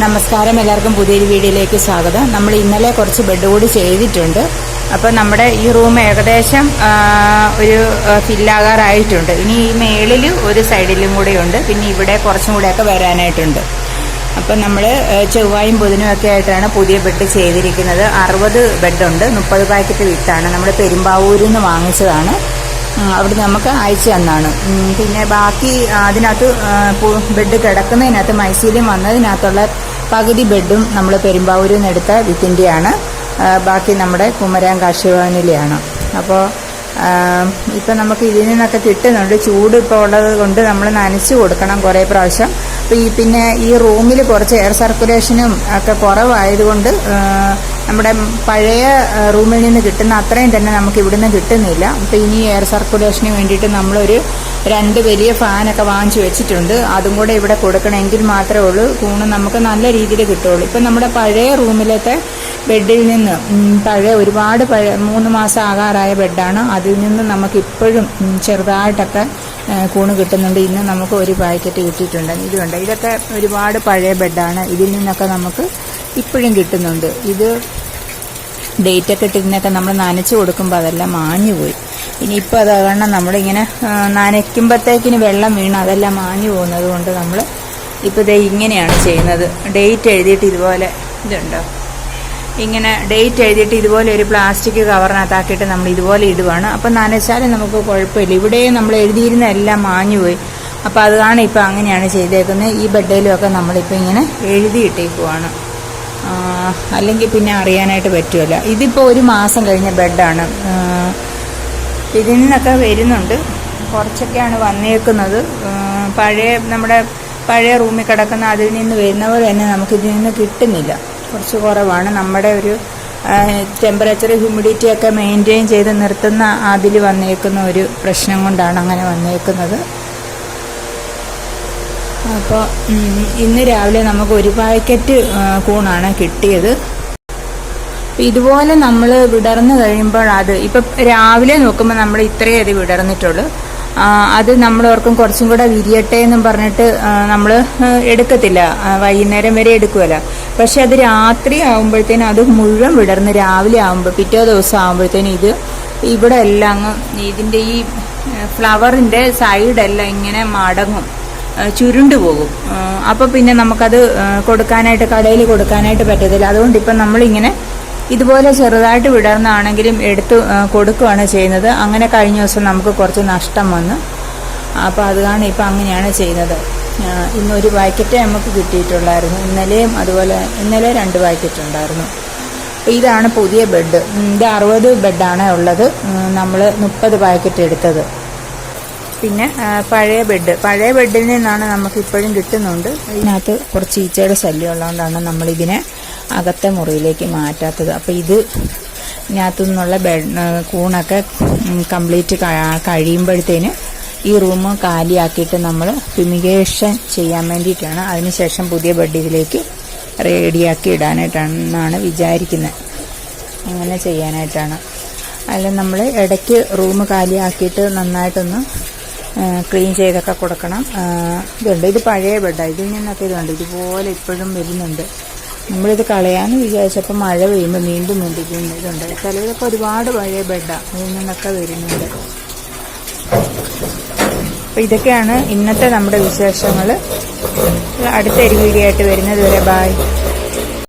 നമസ്കാരം എല്ലാവർക്കും പുതിയൊരു വീഡിയോയിലേക്ക് സ്വാഗതം. നമ്മൾ ഇന്നലെ കുറച്ച് ബെഡ് കൂടി ചെയ്തിട്ടുണ്ട്. അപ്പോൾ നമ്മുടെ ഈ റൂം ഏകദേശം ഒരു ഫില്ലാകാറായിട്ടുണ്ട് ഇനി ഈ മേളിൽ ഒരു സൈഡിലും കൂടെ ഉണ്ട്. പിന്നെ ഇവിടെ കുറച്ചും കൂടെയൊക്കെ വരാനായിട്ടുണ്ട്. അപ്പം നമ്മൾ ചൊവ്വായും ബുധനും ഒക്കെ ആയിട്ടാണ് പുതിയ ബെഡ് ചെയ്തിരിക്കുന്നത്. അറുപത് ബെഡുണ്ട് മുപ്പത് പാക്കറ്റ് വിത്താണ്. നമ്മൾ പെരുമ്പാവൂരിൽ നിന്ന് വാങ്ങിച്ചതാണ്. അവിടെ നമുക്ക് അയച്ചു തന്നാണ്. പിന്നെ ബാക്കി അതിനകത്ത് ബെഡ് കിടക്കുന്നതിനകത്ത് മൈസൂരിൽ വന്നതിനകത്തുള്ള പകുതി ബെഡും നമ്മൾ പെരുമ്പാവൂരിൽ നിന്ന് എടുത്ത വിത്തിന്റെയാണ് ബാക്കി നമ്മുടെ കുമരാൻ കാർഷികഭവനിലെയാണ് അപ്പോൾ ഇപ്പം നമുക്ക് ഇതിൽ നിന്നൊക്കെ കിട്ടുന്നുണ്ട്. ചൂട് ഇപ്പോൾ ഉള്ളത് കൊണ്ട് നമ്മൾ നനച്ചു കൊടുക്കണം കുറേ പ്രാവശ്യം. അപ്പോൾ ഈ പിന്നെ ഈ റൂമിൽ കുറച്ച് എയർ സർക്കുലേഷനും ഒക്കെ കുറവായതുകൊണ്ട് നമ്മുടെ പഴയ റൂമിൽ നിന്ന് കിട്ടുന്ന അത്രയും തന്നെ നമുക്ക് ഇവിടുന്ന് കിട്ടുന്നില്ല. അപ്പോൾ ഇനി എയർ സർക്കുലേഷന് വേണ്ടിയിട്ട് നമ്മളൊരു രണ്ട് വലിയ ഫാനൊക്കെ വാങ്ങിച്ചു വെച്ചിട്ടുണ്ട്. അതും കൂടെ ഇവിടെ കൊടുക്കണമെങ്കിൽ മാത്രമേ ഉള്ളൂ. കൂണ് നമുക്ക് നല്ല രീതിയിൽ കിട്ടുള്ളൂ ഇപ്പം നമ്മുടെ പഴയ റൂമിലത്തെ ബെഡിൽ നിന്ന് പഴയ ഒരുപാട് പഴയ മൂന്ന് മാസം ആകാറായ ബെഡാണ്. അതിൽ നിന്ന് നമുക്ക് ഇപ്പോഴും ചെറുതായിട്ടൊക്കെ കൂണ് കിട്ടുന്നുണ്ട്. ഇന്ന് നമുക്ക് ഒരു പാക്കറ്റ് കിട്ടിയിട്ടുണ്ട്. ഇതുണ്ട്. ഇതൊക്കെ ഒരുപാട് പഴയ ബെഡാണ്. ഇതിൽ നിന്നൊക്കെ നമുക്ക് ഇപ്പോഴും കിട്ടുന്നുണ്ട്. ഇത് ഡേറ്റ് ഒക്കെ ഇട്ടിരുന്നൊക്കെ നമ്മൾ നനച്ച് കൊടുക്കുമ്പോൾ അതെല്ലാം മാഞ്ഞു പോയി ഇനി ഇപ്പോൾ അത് കാരണം നമ്മളിങ്ങനെ നനയ്ക്കുമ്പോഴത്തേക്കിന് വെള്ളം വീണ് അതെല്ലാം മാഞ്ഞു പോകുന്നത് കൊണ്ട് നമ്മൾ ഇപ്പോൾ ഇതേ ഇങ്ങനെയാണ് ചെയ്യുന്നത്. ഡേറ്റ് എഴുതിയിട്ട് ഇതുപോലെ ഇതുണ്ടോ? ഇങ്ങനെ ഡേറ്റ് എഴുതിയിട്ട് ഇതുപോലെ ഒരു പ്ലാസ്റ്റിക് കവറിനകത്താക്കിയിട്ട് നമ്മൾ ഇതുപോലെ ഇടുവാണ്. അപ്പം നനച്ചാലും നമുക്ക് കുഴപ്പമില്ല. ഇവിടെ നമ്മൾ എഴുതിയിരുന്ന എല്ലാം മാഞ്ഞു പോയി അപ്പോൾ അതാണ് ഇപ്പോൾ അങ്ങനെയാണ് ചെയ്തേക്കുന്നത്. ഈ ബെഡിലുമൊക്കെ നമ്മളിപ്പോൾ ഇങ്ങനെ എഴുതിയിട്ടേക്കുവാണ്. അല്ലെങ്കിൽ പിന്നെ അറിയാനായിട്ട് പറ്റുമല്ല. ഇതിപ്പോൾ ഒരു മാസം കഴിഞ്ഞ ബെഡാണ്. ഇതിൽ നിന്നൊക്കെ വരുന്നുണ്ട്. കുറച്ചൊക്കെയാണ് വന്നേക്കുന്നത്. പഴയ നമ്മുടെ പഴയ റൂമിൽ കിടക്കുന്ന അതിൽ നിന്ന് വരുന്നവർ തന്നെ നമുക്കിതിൽ നിന്ന് കിട്ടുന്നില്ല. കുറച്ച് കുറവാണ്. നമ്മുടെ ഒരു ടെമ്പറേച്ചർ ഹ്യൂമിഡിറ്റി ഒക്കെ മെയിന്റെയിൻ ചെയ്ത് നിർത്തുന്ന അതിൽ വന്നേക്കുന്ന ഒരു പ്രശ്നം കൊണ്ടാണ് അങ്ങനെ വന്നേക്കുന്നത്. അപ്പോൾ ഇന്ന് രാവിലെ നമുക്ക് ഒരു പാക്കറ്റ് കൂണാണ് കിട്ടിയത്. ഇതുപോലെ നമ്മൾ വിടർന്നു കഴിയുമ്പോൾ അത് ഇപ്പം രാവിലെ നോക്കുമ്പോൾ നമ്മൾ ഇത്രയേ അത് വിടർന്നിട്ടുള്ളൂ. അത് നമ്മൾ ഓർക്കും കുറച്ചും കൂടെ വിരിയട്ടെ എന്നും പറഞ്ഞിട്ട് നമ്മൾ എടുക്കത്തില്ല. വൈകുന്നേരം വരെ എടുക്കുമല്ല പക്ഷെ അത് രാത്രി ആകുമ്പോഴത്തേനും അത് മുഴുവൻ വിടർന്ന് രാവിലെ ആകുമ്പോൾ പിറ്റേ ദിവസം ആകുമ്പോഴത്തേനും ഇത് ഇവിടെ എല്ലാം ഇതിന്റെ ഈ ഫ്ലവറിന്റെ സൈഡെല്ലാം ഇങ്ങനെ മടങ്ങും. ചുരുണ്ടു പോകും. അപ്പോൾ പിന്നെ നമുക്കത് കൊടുക്കാനായിട്ട് കടയിൽ കൊടുക്കാനായിട്ട് പറ്റത്തില്ല. അതുകൊണ്ട് ഇപ്പം നമ്മളിങ്ങനെ ഇതുപോലെ ചെറുതായിട്ട് വിടർന്നാണെങ്കിലും എടുത്ത് കൊടുക്കുകയാണ് ചെയ്യുന്നത്. അങ്ങനെ കഴിഞ്ഞ ദിവസം നമുക്ക് കുറച്ച് നഷ്ടം വന്നു. അപ്പോൾ അതുകാണ് ഇപ്പം അങ്ങനെയാണ് ചെയ്യുന്നത്. ഇന്നൊരു പാക്കറ്റ് നമുക്ക് കിട്ടിയിട്ടുള്ളായിരുന്നു. ഇന്നലെയും അതുപോലെ ഇന്നലെ രണ്ട് പാക്കറ്റ് ഉണ്ടായിരുന്നു. ഇതാണ് പുതിയ ബെഡ്. ഇത് അറുപത് ബെഡാണ് ഉള്ളത്. നമ്മൾ മുപ്പത് പാക്കറ്റ് എടുത്തത്. പിന്നെ പഴയ ബെഡ്. പഴയ ബെഡിൽ നിന്നാണ് നമുക്ക് ഇപ്പോഴും കിട്ടുന്നുണ്ട്. ഇതിനകത്ത് കുറച്ച് ഈച്ചയുടെ ശല്യം ഉള്ളതുകൊണ്ടാണ് നമ്മളിതിനെ അകത്തെ മുറിയിലേക്ക് മാറ്റാത്തത്. അപ്പോൾ ഇത് ഇതിനകത്തു നിന്നുള്ള ബെഡ് കൂണൊക്കെ കംപ്ലീറ്റ് കഴിയുമ്പോഴത്തേന് ഈ റൂം കാലിയാക്കിയിട്ട് നമ്മൾ ഫിമിഗേഷൻ ചെയ്യാൻ വേണ്ടിയിട്ടാണ്. അതിനുശേഷം പുതിയ ബെഡ് ഇതിലേക്ക് റെഡിയാക്കി ഇടാനായിട്ടാണെന്നാണ് വിചാരിക്കുന്നത്. അങ്ങനെ ചെയ്യാനായിട്ടാണ്. അല്ല നമ്മൾ ഇടയ്ക്ക് റൂം കാലിയാക്കിയിട്ട് നന്നായിട്ടൊന്ന് ക്ലീൻ ചെയ്തൊക്കെ കൊടുക്കണം. ഇതുണ്ട്. ഇത് പഴയ ബെഡാണ് ഇതിൽ നിന്നൊക്കെ ഇതുണ്ട്. ഇതുപോലെ ഇപ്പോഴും വരുന്നുണ്ട്. നമ്മളിത് കളയാന്ന് വിചാരിച്ചപ്പോൾ മഴ പെയ്യുമ്പോൾ വീണ്ടും ഇതുണ്ട്. ചിലതൊക്കെ ഒരുപാട് പഴയ ബെഡാണ് അതിൽ നിന്നൊക്കെ വരുന്നുണ്ട്. അപ്പോൾ ഇതൊക്കെയാണ് ഇന്നത്തെ നമ്മുടെ വിശേഷങ്ങൾ അടുത്ത ഒരു വീഡിയോ ആയിട്ട് വരുന്നത് വരെ ബായ്